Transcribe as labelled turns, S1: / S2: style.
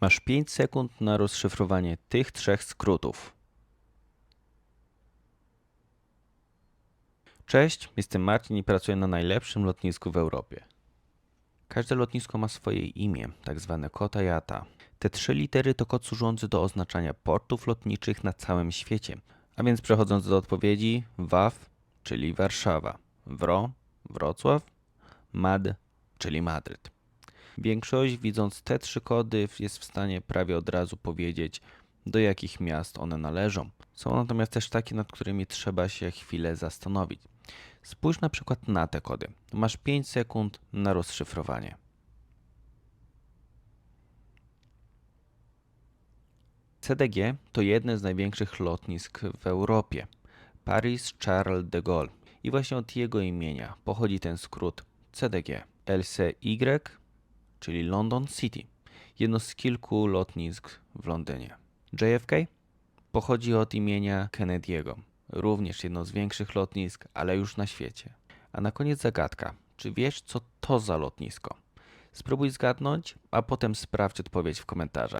S1: Masz 5 sekund na rozszyfrowanie tych trzech skrótów. Cześć, jestem Marcin i pracuję na najlepszym lotnisku w Europie. Każde lotnisko ma swoje imię, tak zwane kota jata. Te trzy litery to kod służący do oznaczania portów lotniczych na całym świecie. A więc przechodząc do odpowiedzi, WAW, czyli Warszawa, WRO, Wrocław, MAD, czyli Madryt. Większość, widząc te trzy kody, jest w stanie prawie od razu powiedzieć, do jakich miast one należą. Są natomiast też takie, nad którymi trzeba się chwilę zastanowić. Spójrz na przykład na te kody. Masz 5 sekund na rozszyfrowanie. CDG to jedne z największych lotnisk w Europie. Paris Charles de Gaulle. I właśnie od jego imienia pochodzi ten skrót CDG. LCY, czyli London City. Jedno z kilku lotnisk w Londynie. JFK pochodzi od imienia Kennedy'ego. Również jedno z większych lotnisk, ale już na świecie. A na koniec zagadka. Czy wiesz, co to za lotnisko? Spróbuj zgadnąć, a potem sprawdź odpowiedź w komentarzach.